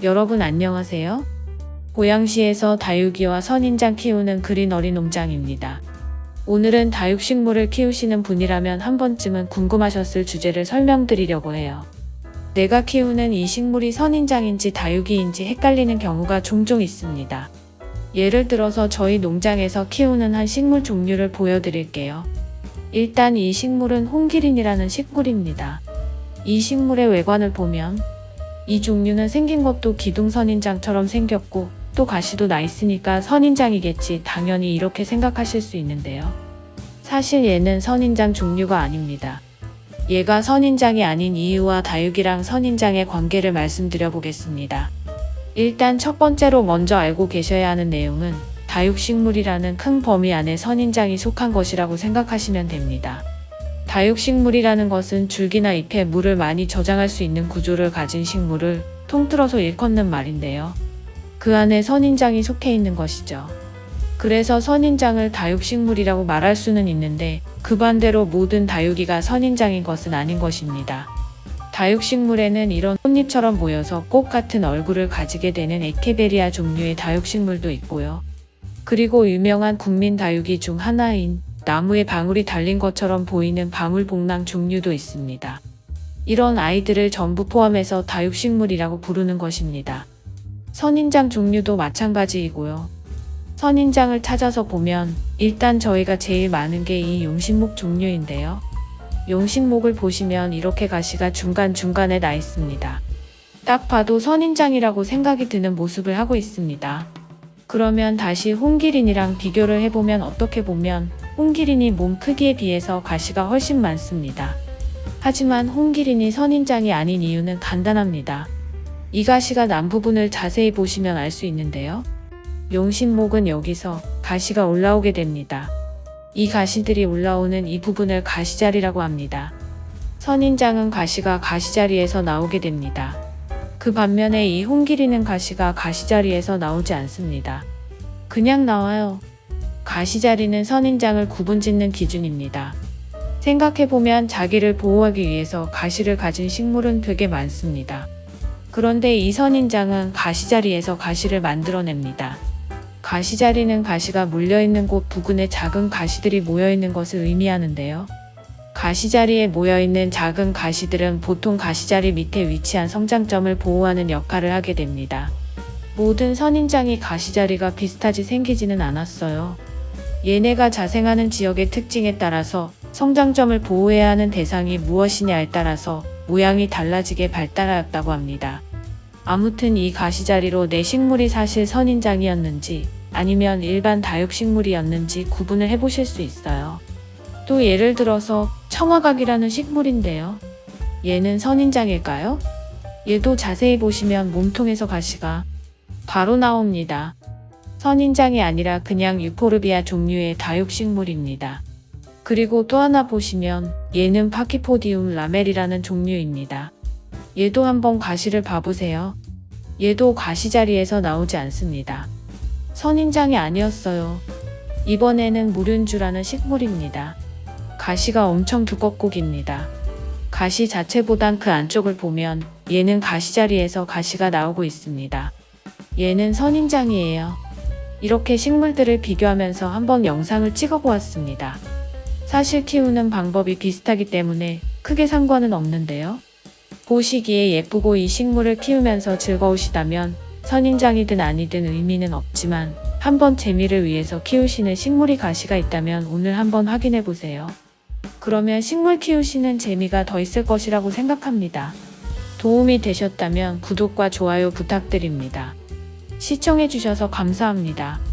여러분 안녕하세요. 고양시에서 다육이와 선인장 키우는 그린 어린 농장입니다. 오늘은 다육식물을 키우시는 분이라면 한 번쯤은 궁금하셨을 주제를 설명드리려고 해요. 내가 키우는 이 식물이 선인장인지 다육이인지 헷갈리는 경우가 종종 있습니다. 예를 들어서 저희 농장에서 키우는 한 식물 종류를 보여드릴게요. 일단 이 식물은 홍기린이라는 식물입니다. 이 식물의 외관을 보면 이 종류는 생긴 것도 기둥선인장처럼 생겼고 또 가시도 나 있으니까 선인장이겠지 당연히 이렇게 생각하실 수 있는데요. 사실 얘는 선인장 종류가 아닙니다. 얘가 선인장이 아닌 이유와 다육이랑 선인장의 관계를 말씀드려 보겠습니다. 일단 첫 번째로 먼저 알고 계셔야 하는 내용은 다육식물이라는 큰 범위 안에 선인장이 속한 것이라고 생각하시면 됩니다. 다육식물이라는 것은 줄기나 잎에 물을 많이 저장할 수 있는 구조를 가진 식물을 통틀어서 일컫는 말인데요. 그 안에 선인장이 속해 있는 것이죠. 그래서 선인장을 다육식물이라고 말할 수는 있는데 그 반대로 모든 다육이가 선인장인 것은 아닌 것입니다. 다육식물에는 이런 꽃잎처럼 모여서 꽃 같은 얼굴을 가지게 되는 에케베리아 종류의 다육식물도 있고요. 그리고 유명한 국민 다육이 중 하나인 나무에 방울이 달린 것처럼 보이는 방울복랑 종류도 있습니다. 이런 아이들을 전부 포함해서 다육식물이라고 부르는 것입니다. 선인장 종류도 마찬가지이고요. 선인장을 찾아서 보면 일단 저희가 제일 많은 게 이 용신목 종류인데요. 용신목을 보시면 이렇게 가시가 중간중간에 나 있습니다. 딱 봐도 선인장이라고 생각이 드는 모습을 하고 있습니다. 그러면 다시 홍기린이랑 비교를 해보면 어떻게 보면 홍기린이 몸 크기에 비해서 가시가 훨씬 많습니다. 하지만 홍기린이 선인장이 아닌 이유는 간단합니다. 이 가시가 난 부분을 자세히 보시면 알 수 있는데요. 용신목은 여기서 가시가 올라오게 됩니다. 이 가시들이 올라오는 이 부분을 가시자리라고 합니다. 선인장은 가시가 가시자리에서 나오게 됩니다. 그 반면에 이 홍기리는 가시가 가시자리에서 나오지 않습니다. 그냥 나와요. 가시자리는 선인장을 구분짓는 기준입니다. 생각해보면 자기를 보호하기 위해서 가시를 가진 식물은 되게 많습니다. 그런데 이 선인장은 가시자리에서 가시를 만들어냅니다. 가시자리는 가시가 물려있는 곳 부근에 작은 가시들이 모여있는 것을 의미하는데요. 가시자리에 모여있는 작은 가시들은 보통 가시자리 밑에 위치한 성장점을 보호하는 역할을 하게 됩니다. 모든 선인장이 가시자리가 비슷하지 생기지는 않았어요. 얘네가 자생하는 지역의 특징에 따라서 성장점을 보호해야 하는 대상이 무엇이냐에 따라서 모양이 달라지게 발달하였다고 합니다. 아무튼 이 가시자리로 내 식물이 사실 선인장이었는지 아니면 일반 다육식물이었는지 구분을 해보실 수 있어요. 또 예를 들어서 청화각이라는 식물인데요. 얘는 선인장일까요? 얘도 자세히 보시면 몸통에서 가시가 바로 나옵니다. 선인장이 아니라 그냥 유포르비아 종류의 다육식물입니다. 그리고 또 하나 보시면 얘는 파키포디움 라멜이라는 종류입니다. 얘도 한번 가시를 봐보세요. 얘도 가시 자리에서 나오지 않습니다. 선인장이 아니었어요. 이번에는 무륜주라는 식물입니다. 가시가 엄청 두껍고 깁니다. 가시 자체보단 그 안쪽을 보면 얘는 가시 자리에서 가시가 나오고 있습니다. 얘는 선인장이에요. 이렇게 식물들을 비교하면서 한번 영상을 찍어 보았습니다. 사실 키우는 방법이 비슷하기 때문에 크게 상관은 없는데요. 보시기에 예쁘고 이 식물을 키우면서 즐거우시다면 선인장이든 아니든 의미는 없지만 한번 재미를 위해서 키우시는 식물이 가시가 있다면 오늘 한번 확인해 보세요. 그러면 식물 키우시는 재미가 더 있을 것이라고 생각합니다. 도움이 되셨다면 구독과 좋아요 부탁드립니다. 시청해 주셔서 감사합니다.